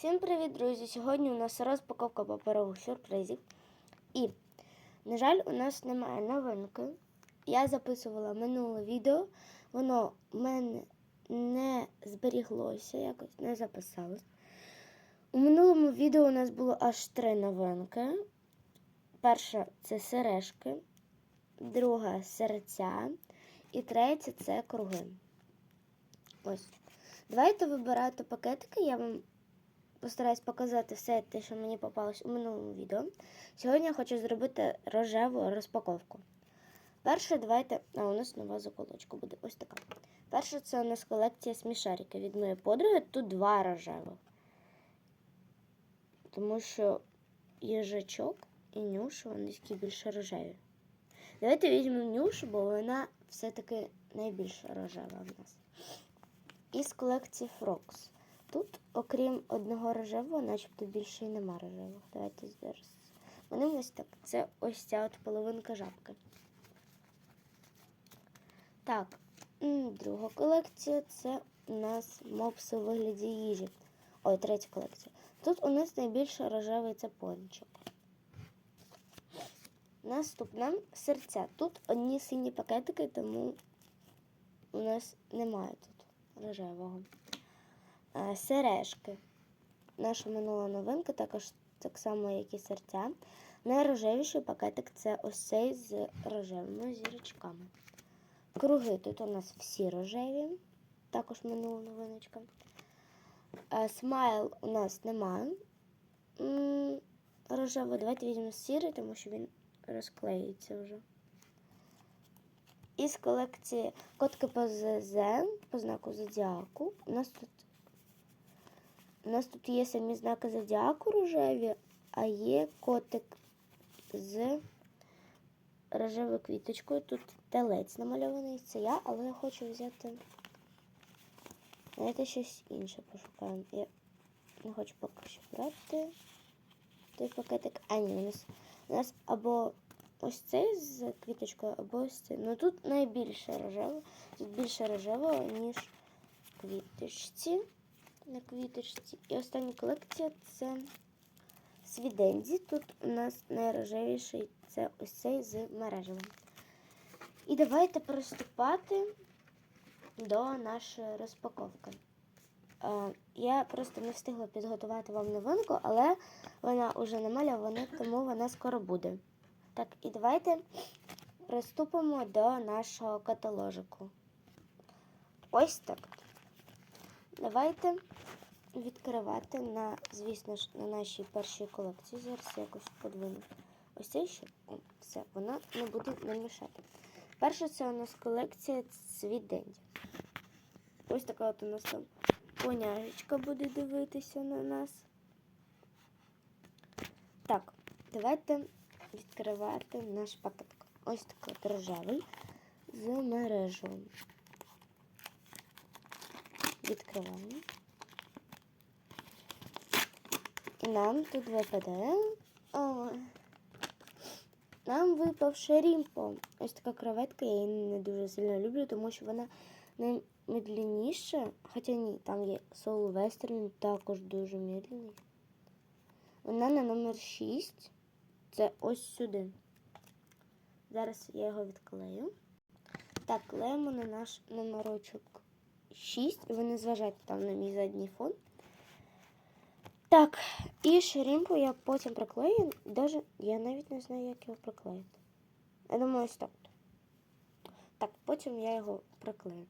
Всім привіт, друзі! Сьогодні у нас розпаковка паперових сюрпризів. І, на жаль, у нас немає новинки. Я записувала минуле відео, воно в мене не зберіглося, якось не записалось. У минулому відео у нас було аж три новинки. Перша це сережки, друга серця, і третя це круги. Ось. Давайте вибирати пакетики, я вам постараюсь показати все те, що мені попалось у минулому відео. Сьогодні я хочу зробити рожеву розпаковку. Перше, давайте. А, у нас нова заколочка буде ось така. Перше, це у нас колекція смішарики від моєї подруги. Тут два рожевих. Тому що їжачок і нюш, вони такі більше рожеві. Давайте візьмемо нюшу, бо вона все-таки найбільш рожева в нас. Із колекції Фрокс. Тут, окрім одного рожевого, начебто більше і нема рожевих. Давайте зараз. Вони ось так. Це ось ця от половинка жабки. Так, друга колекція це у нас мопси у вигляді їжі. Ой, третя колекція. Тут у нас найбільше рожевий це пончик. Наступна серця. Тут одні сині пакетики, тому у нас немає тут рожевого. Е, Сережки. Наша минула новинка, також так само, як і серця. Найрожевіший пакетик це ось цей з рожевими зірочками. Круги тут у нас всі рожеві, також минула новиночка. Е, Смайл у нас немає. Рожевий. Давайте візьмемо сірий, тому що він розклеюється вже. Із колекції котки по ЗЗ, по знаку Зодіаку. У нас тут у нас тут є самі знаки зодіаку рожеві, а є котик з рожевою квіточкою. Тут телець намальований. Це я, але я хочу взяти. Давайте щось інше пошукаємо. Я не хочу поки що брати той пакетик. А ні, у нас, у нас або ось цей з квіточкою, або ось цей. Ну тут найбільше рожево. Тут більше рожевого, ніж в квіточці на квіточці. І остання колекція це Свідензі. Тут у нас найрожевіший це ось цей з мережевим. І давайте приступати до нашої розпаковки. Е, Я просто не встигла підготувати вам новинку, але вона вже намальована, тому вона скоро буде. Так, і давайте приступимо до нашого каталожику. Ось так. Давайте відкривати на, звісно ж, на нашій першій колекції. Зараз якось подвину. Ось цей ще. О, все, вона не буде нам мішати. Перше, це у нас колекція Свіденді. Ось така от у нас там поняжечка буде дивитися на нас. Так, давайте відкривати наш пакетик. Ось такий рожевий з мережою. Відкриваємо. І нам тут випадає. О, нам випав шерімпо. Ось така креветка, я її не дуже сильно люблю, тому що вона наймедленніша. Хоча ні, там є Соул Вестерн, також дуже медленний. Вона на номер 6. Це ось сюди. Зараз я його відклею. Так, клеїмо на наш номерочок 6. І ви не зважайте там на мій задній фон. Так, і ширинку я потім приклею. Даже я навіть не знаю, як його приклеїти. Я думаю, ось так. Так, потім я його приклею.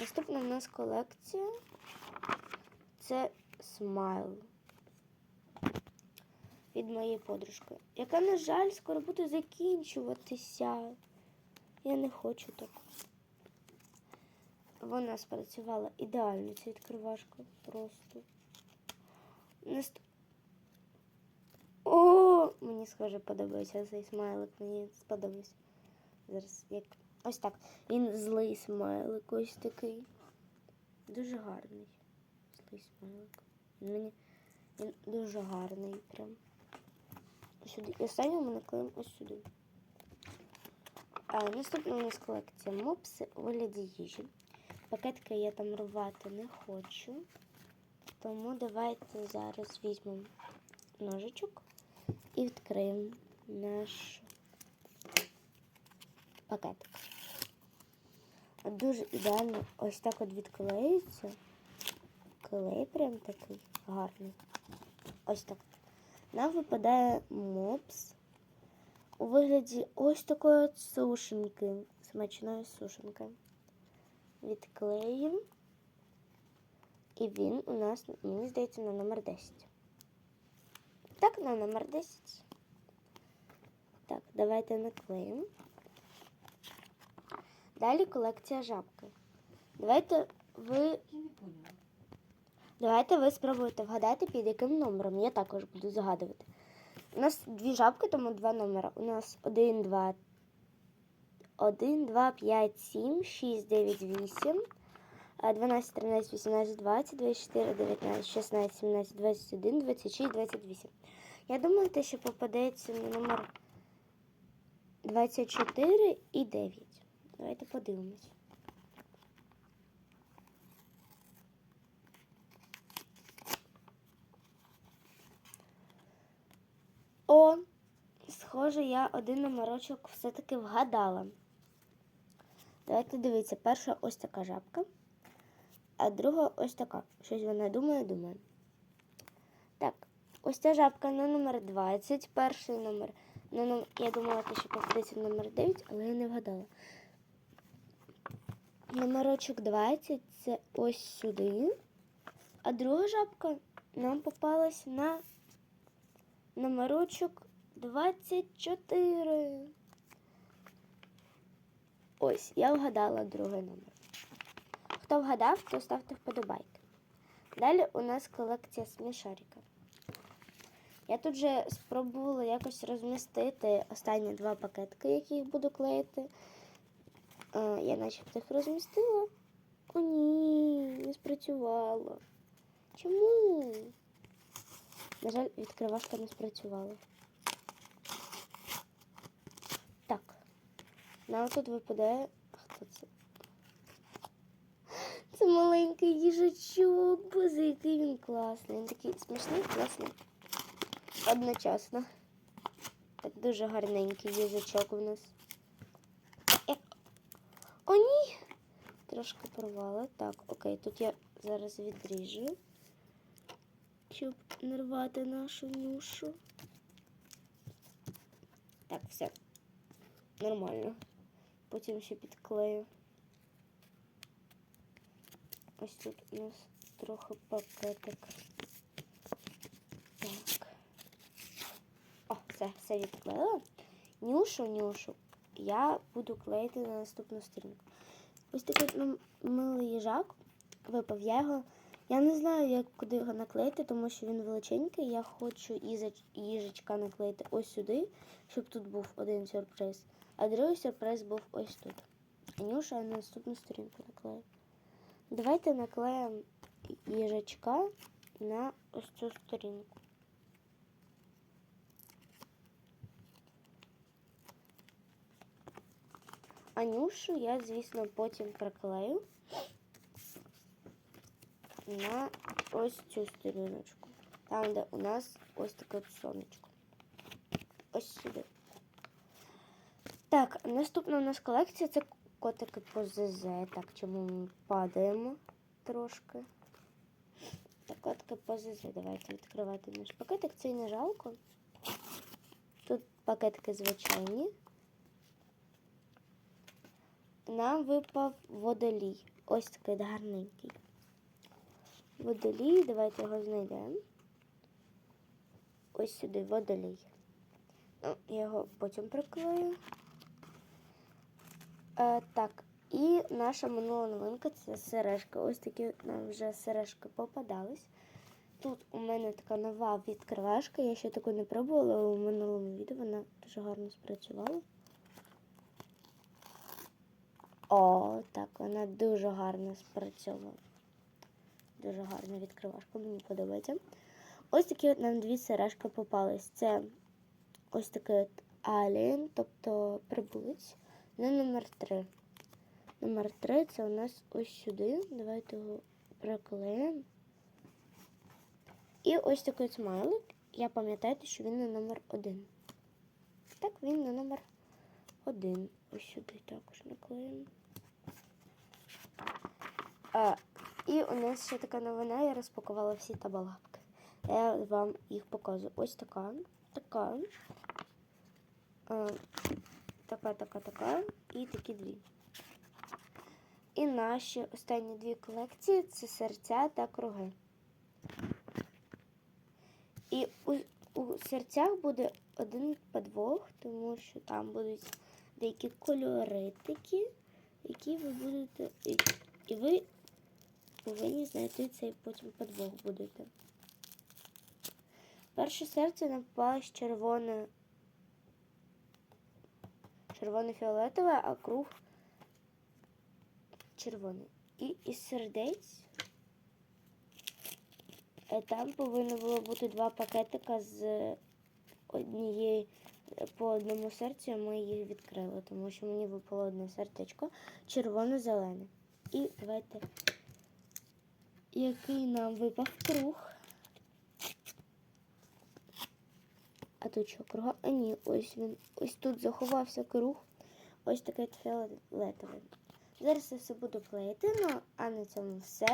Наступна в нас колекція це смайл від моєї подружки, яка, на жаль, скоро буде закінчуватися. Я не хочу так. Вона спрацювала ідеально, ця відкривашка просто. Наст... О, мені схоже подобається цей смайлик, мені сподобався. Зараз як. Ось так. Він злий смайлик, ось такий. Дуже гарний. Злий смайлик. Мені він дуже гарний прям. Сюди. І останнього ми наклеїмо ось сюди. А, наступна у нас колекція мопси у вигляді їжі. Пакетки я там рвати не хочу. Тому давайте зараз візьмемо ножичок і відкриємо наш пакетик. Дуже ідеально ось так от відклеюється. Клей прям такий гарний. Ось так. Нам випадає мопс у вигляді ось такої от сушеньки. Смачної сушенки. Відклеїмо. І він у нас, мені здається, на номер 10. Так, на номер 10. Так, давайте наклеїмо. Далі колекція жабки. Давайте ви, давайте ви спробуєте вгадати, під яким номером. Я також буду згадувати. У нас дві жабки, тому два номера. У нас 1, 2, 1, 2, 5, 7, 6, 9, 8, 12, 13, 18, 20, 24, 19, 16, 17, 21, 26, 28. Я думаю, те, що попадеться на номер 24 і 9. Давайте подивимось. О, схоже, я один номерочок все-таки вгадала. Давайте дивіться, перша ось така жабка, а друга ось така. Щось вона думає, думає. Так, ось ця жабка на номер 20, перший номер. На ном... Я думала, що попадеться номер 9, але я не вгадала. Номерочок 20 це ось сюди. А друга жабка нам попалась на номерочок 24. Ось, я вгадала другий номер. Хто вгадав, то ставте вподобайки. Далі у нас колекція смішариків. Я тут же спробувала якось розмістити останні два пакетки, які їх буду клеїти. Е, Я начебто їх розмістила. О, ні, не спрацювало. Чому? На жаль, відкривашка не спрацювала. Так. Нам тут випадає. Хто це? Це маленький їжачок, боже, який він класний. Він такий смішний, класний. Одночасно. Так дуже гарненький їжачок у нас. Е. О, ні! Трошки порвала. Так, окей, тут я зараз відріжу, щоб не рвати нашу нюшу. Так, все. Нормально. Потім ще підклею. Ось тут у нас трохи пакетик. Так. О, все, все відклеїла. Нюшу, нюшу. Я буду клеїти на наступну сторінку. Ось такий милий їжак випав. Я його. Я не знаю, як куди його наклеїти, тому що він величенький. Я хочу їжачка наклеїти ось сюди, щоб тут був один сюрприз. А другий сюрприз був ось тут. А Нюша я на наступну сторінку наклею. Давайте наклеїмо їжачка на ось цю сторінку. Анюшу я, звісно, потім приклею на ось цю сторіночку. Там, де у нас ось таке сонечко. Ось сюди. Так, наступна у нас колекція це котики по ЗЗ. Так, чому ми падаємо трошки? Так, котики по ЗЗ. Давайте відкривати наш пакетик. Цей не жалко. Тут пакетики звичайні. Нам випав водолій. Ось такий гарненький. Водолій, давайте його знайдемо. Ось сюди водолій. Ну, я його потім приклею. Е, так, і наша минула новинка це сережка. Ось такі нам вже сережки попадались. Тут у мене така нова відкривашка. Я ще таку не пробувала, але у минулому відео вона дуже гарно спрацювала. О, так, вона дуже гарно спрацьовувала. Дуже гарна відкривашка, мені подобається. Ось такі от нам дві сережки попались. Це ось такий от алien, тобто прибулець, на номер 3. Номер 3 це у нас ось сюди. Давайте його приклеїмо. І ось такий смайлик. Я пам'ятаю, що він на номер один. Так, він на номер один. Ось сюди також наклеїмо. І у нас ще така новина, я розпакувала всі табалапки. Я вам їх показую. Ось така, така, така, така, така і такі дві. І наші останні дві колекції це серця та круги. І у, у серцях буде один подвох, тому що там будуть деякі кольоритики, які ви будете. І, і ви повинні знайти цей потім подвох будете. Перше серце нам попалось червоне, червоно-фіолетове, а круг червоний. І із сердець е, там повинно було бути два пакетика з однієї по одному серцю. Ми їх відкрили, тому що мені випало одне сердечко червоно-зелене. І давайте, який нам випав круг. А тут що, круга? А ні, ось він. Ось тут заховався круг. Ось такий фіолетовий. Зараз я все буду клеїти, ну а на цьому все.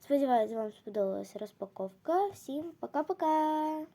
Сподіваюсь, вам сподобалася розпаковка. Всім пока-пока!